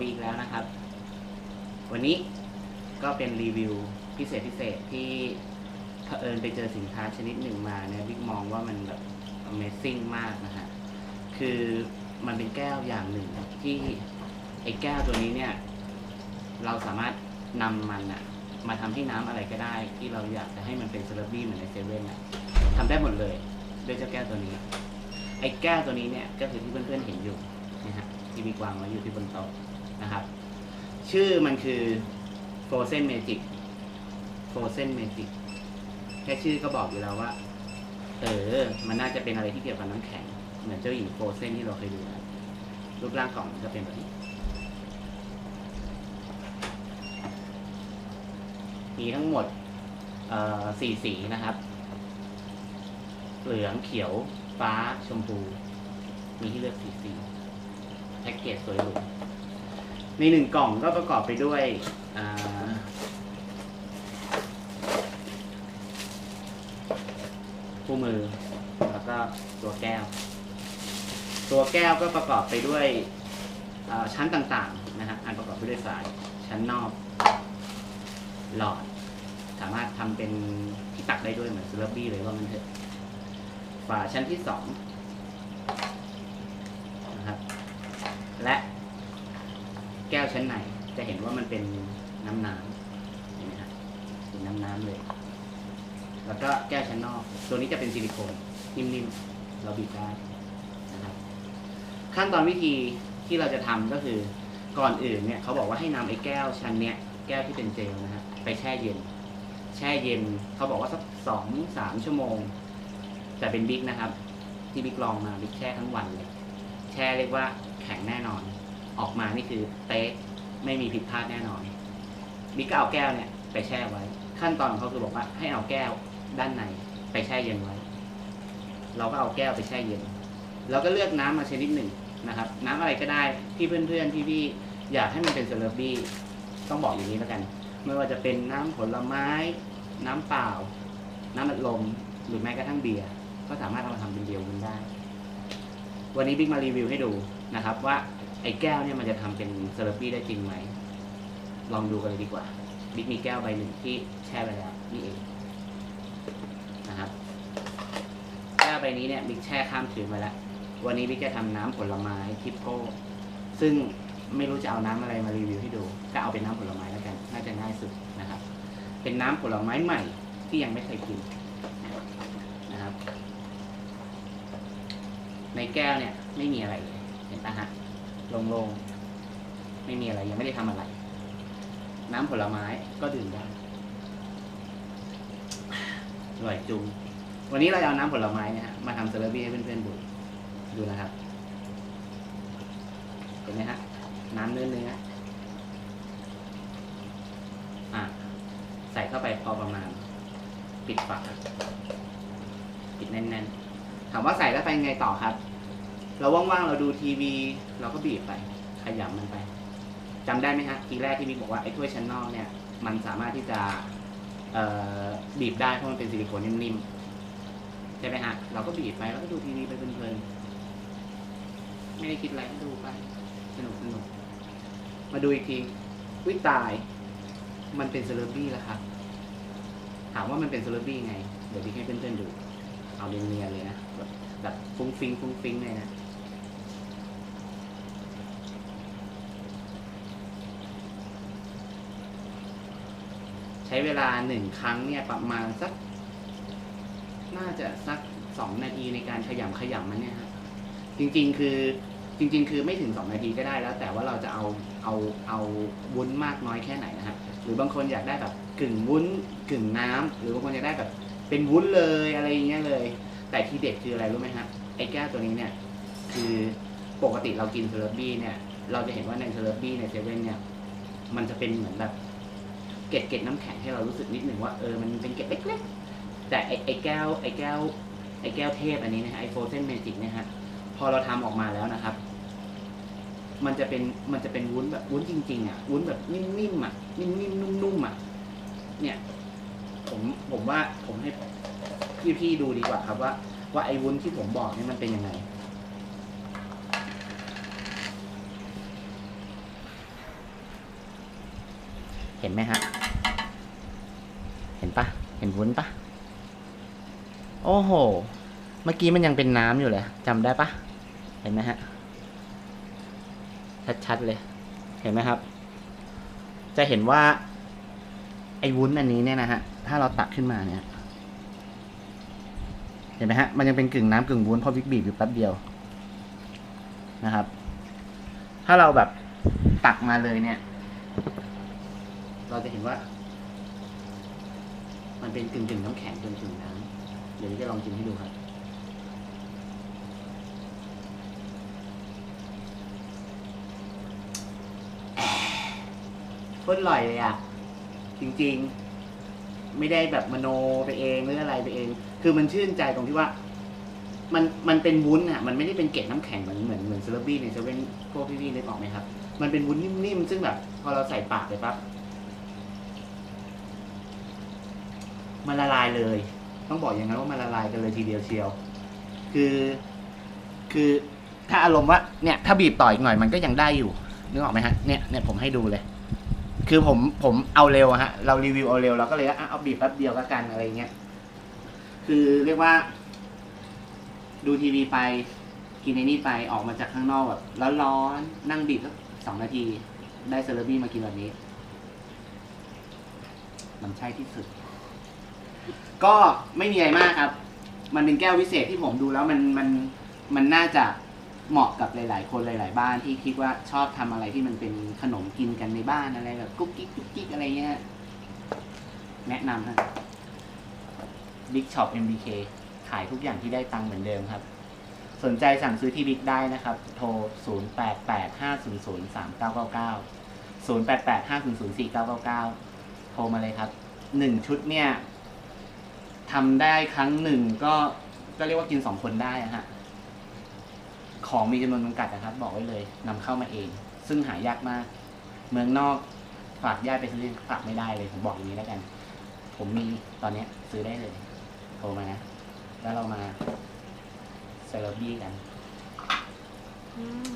บีอีกแล้วนะครับ วันนี้ก็เป็นรีวิวพิเศษพิเศษที่เผอิญไปเจอสินค้าชนิดหนึ่งมาเนี่ยบิ๊กมองว่ามันแบบ Amazing มากนะฮะ คือมันเป็นแก้วอย่างหนึ่งที่ไอ้แก้วตัวนี้เนี่ย เราสามารถนำมันอะมาทำให้น้ำอะไรก็ได้ ที่เราอยากจะให้มันเป็นเซเลบบี้เหมือนในเซเว่นอะทำได้หมดเลยด้วยเจ้าแก้วตัวนี้ ไอ้แก้วตัวนี้เนี่ยก็คือที่เพื่อนๆเห็นอยู่นะฮะที่มีวางไว้อยู่ที่บนโต๊ะ ชื่อมันคือ Frozen Magic Frozen Magic แค่ชื่อก็บอกอยู่แล้วว่า เออ มันน่าจะเป็นอะไรที่เกี่ยวกับน้ำแข็ง เหมือนเจ้าหญิงโฟเซนที่เราเคยดูนะรูปร่างกล่องมันจะเป็นแบบนี้ มีทั้งหมดสี่สีนะครับ เหลืองเขียว ฟ้าชมพู มีที่เลือกสีสีแพ็กเกจสวยหรู ในหนึ่งกล่องก็ประกอบไปด้วยคู่มือ แล้วก็ตัวแก้ว ตัวแก้วก็ประกอบไปด้วยชั้นต่างๆนะฮะอันประกอบไปด้วยสายชั้นนอกหลอด สามารถทำเป็นที่ตักได้ด้วยเหมือนซูร์บี้เลยว่ามันเถอะฝาชั้นที่สองนะครับ และ แก้วชั้นในจะเห็นว่ามันเป็นน้ำน้ำเห็นไหมฮะเป็นน้ำน้ำเลย แล้วก็แก้วชั้นนอก ตัวนี้จะเป็นซิลิโคนนิ่มๆเราบีบได้นะครับ ขั้นตอนวิธีที่เราจะทำก็คือก่อนอื่นเนี่ยเขาบอกว่าให้นำไอ้แก้วชั้นเนี้ยแก้วที่เป็นเจลนะฮะไปแช่เย็น แช่เย็นเขาบอกว่าสักสองสามชั่วโมง แต่เป็นบิ๊กนะครับ ที่บิ๊กลองมาบิ๊กแช่ทั้งวันเลยแช่เรียกว่าแข็งแน่นอน ออกมานี่คือเต๊ะไม่มีผิดพลาดแน่นอนบิ๊กก็เอาแก้วเนี่ยไปแช่ไว้ ขั้นตอนของเขาคือบอกว่าให้เอาแก้วด้านในไปแช่เย็นไว้ เราก็เอาแก้วไปแช่เย็นเราก็เลือกน้ำมาชนิดหนึ่งนะครับ น้ำอะไรก็ได้ที่เพื่อนๆพี่ๆอยากให้มันเป็นเซเลบบี้ต้องบอกอย่างนี้แล้วกัน ไม่ว่าจะเป็นน้ำผลไม้ น้ำเปล่า น้ำอัดลมหรือแม้กระทั่งเบียร์ก็สามารถเอามาทำเป็นเดียวกันได้ วันนี้บิ๊กมารีวิวให้ดูนะครับว่า ไอ้แก้วเนี่ยมันจะทำเป็นเซเลบบี้ได้จริงไหม ลองดูกันเลยดีกว่า บิ๊กมีแก้วใบหนึ่งที่แช่ไปแล้วนี่เองนะครับแก้วใบนี้เนี่ยบิ๊กแช่ข้ามคืนไว้แล้ว วันนี้บิ๊กจะทำน้ำผลไม้ทิปโก้ซึ่งไม่รู้จะเอาน้ำอะไรมารีวิวให้ดู ก็เอาเป็นน้ำผลไม้แล้วกัน น่าจะง่ายสุดนะครับ เป็นน้ำผลไม้ใหม่ที่ยังไม่เคยกินนะครับ ในแก้วเนี่ยไม่มีอะไรเลย เห็นปะฮะ โล่งๆไม่มีอะไรยังไม่ได้ทำอะไร น้ำผลไม้ก็ดื่มได้อร่อยจุงวันนี้เราจะเอาน้ำผลไม้เนี่ยฮะมาทำเซเลบรี่ให้เพื่อนๆดูดูนะครับ เห็นไหมฮะ น้ำเนื้อเนื้ออะใส่เข้าไปพอประมาณ ปิดฝาปิดแน่นๆ ถามว่าใส่แล้วไปไงต่อครับ เราว่างๆเราดูทีวี เราก็บีบไป ขยำมันไปจำได้ไหมฮะทีแรกที่มีบอกว่าไอ้ถ้วยชั้นนอกเนี่ย มันสามารถที่จะบีบได้เพราะมันเป็นซิลิโคนนิ่มๆใช่ไหมฮะเราก็บีบไปแล้วก็ดูทีวีไปเพลินๆไม่ได้คิดอะไรก็ดูไปสนุกสนุกมาดูอีกทีวิตาย มันเป็นเซเลบรี่แล้วครับถามว่ามันเป็นเซเลบรี่ไง เดี๋ยวพี่ให้เพื่อนๆดู เอาเนียนๆเลยนะแบบฟุ้งฟิงฟุ้งฟิงเลยนะ ใช้เวลาหนึ่งครั้งเนี่ยประมาณสัก น่าจะสักสองนาทีในการขยำขยำมันเนี่ยฮะจริง ๆ คือจริง ๆ คือไม่ถึงสองนาทีก็ได้แล้ว แต่ว่าเราจะเอาเอาเอาวุ้นมากน้อยแค่ไหนนะฮะหรือบางคนอยากได้แบบกึ่งวุ้นกึ่งน้ำหรือบางคนอยากได้แบบ เป็นวุ้นเลยอะไรอย่างเงี้ยเลย แต่ที่เด็ดคืออะไรรู้ไหมฮะไอ้แก้วตัวนี้เนี่ยคือปกติเรากินเซเลบบี้เนี่ย เราจะเห็นว่าในเซเลบบี้ในเซเว่นเนี่ย มันจะเป็นเหมือนแบบ เกล็ดเกล็ดน้ำแข็งให้เรารู้สึกนิดหนึ่งว่าเออมันเป็นเกล็ดเล็กๆแต่ไอ้ไอแก้วไอ้แก้วไอ้แก้วเทพอันนี้นะฮะไอ้โฟเซนเมจิกนี่ยฮะพอเราทำออกมาแล้วนะครับ มันจะเป็นมันจะเป็นวุ้นแบบวุ้นจริงๆอะวุ้นแบบนิ่มๆอะนิ่มๆนุ่มๆอะเนี่ย ผมผมว่าผมให้พี่ๆดูดีกว่าครับว่า ว่าไอ้วุ้นที่ผมบอกนี่มันเป็นยังไงเห็นไหมฮะ เห็นปะเห็นวุ้นปะโอ้โห เมื่อกี้มันยังเป็นน้ำอยู่เลยจำได้ปะเห็นไหมฮะ ชัดๆเลย เห็นไหมครับ จะเห็นว่า ไอ้วุ้นอันนี้เนี่ยนะฮะ ถ้าเราตักขึ้นมาเนี่ย เห็นไหมฮะ มันยังเป็นกึ่งน้ำกึ่งวุ้นเพราะวิกบีบอยู่แป๊บเดียวนะครับ ถ้าเราแบบตักมาเลยเนี่ย เราจะเห็นว่า มันเป็นกึ่งกึ่งน้ำแข็งกึ่งกึ่งน้ำเดี๋ยวจะลองกินให้ดูครับโคตรอร่อยเลยอะ จริง ๆ ไม่ได้แบบมโนไปเองหรืออะไรไปเอง คือมันชื่นใจตรงที่ว่า มันมันเป็นวุ้นอะ มันไม่ได้เป็นเกล็ดน้ำแข็งเหมือนเหมือนเหมือนเซเลบี้ในเซเว่นพวกพี่ๆนึกออกไหมครับ มันเป็นวุ้นนิ่มๆซึ่งแบบ พอเราใส่ปากไปปั๊บ มันละลายเลย ต้องบอกอย่างนั้นว่ามันละลายกันเลยทีเดียวเชียว คือ คือถ้าอารมณ์ว่าเนี่ยถ้าบีบต่ออีกหน่อยมันก็ยังได้อยู่นึกออกไหมฮะเนี่ยเนี่ยผมให้ดูเลย คือผมผมเอาเร็วอะฮะ เรารีวิวเอาเร็วเราก็เลยอะเอาบีบแป๊บเดียวก็กันอะไรเงี้ยคือเรียกว่า ดูทีวีไปกินในนี่ไปออกมาจากข้างนอกแบบร้อนๆนั่งบีบสักสองนาที ได้เซเลบี้มากินแบบนี้ มันใช่ที่สุด ก็ไม่มีอะไรมากครับ มันเป็นแก้ววิเศษที่ผมดูแล้วมันมันมันน่าจะเหมาะกับหลาย ๆ คนหลาย ๆ บ้านที่คิดว่าชอบทำอะไรที่มันเป็นขนมกินกันในบ้านอะไรแบบกุ๊กกิ๊กกุ๊กกิ๊กอะไรเงี้ยแนะนำฮะ Big Shop MBK ขายทุกอย่างที่ได้ตังค์เหมือนเดิมครับ สนใจสั่งซื้อที่บิ๊กได้นะครับ โทร 0 8 8 5 0 0 3 9 9 9 0 8 8 5 0 0 4 9 9 9 โทรมาเลยครับหนึ่งชุดเนี่ย ทำได้ครั้งหนึ่งก็ก็เรียกว่ากินสองคนได้อะฮะ ของมีจำนวนจำกัดนะครับ บอกไว้เลยนำเข้ามาเอง ซึ่งหายากมาก เมืองนอกฝากญาติไปซื้อฝากไม่ได้เลย ผมบอกอย่างนี้แล้วกัน ผมมีตอนเนี้ยซื้อได้เลยโทรมานะ แล้วเรามาเซเลบี้กัน อืม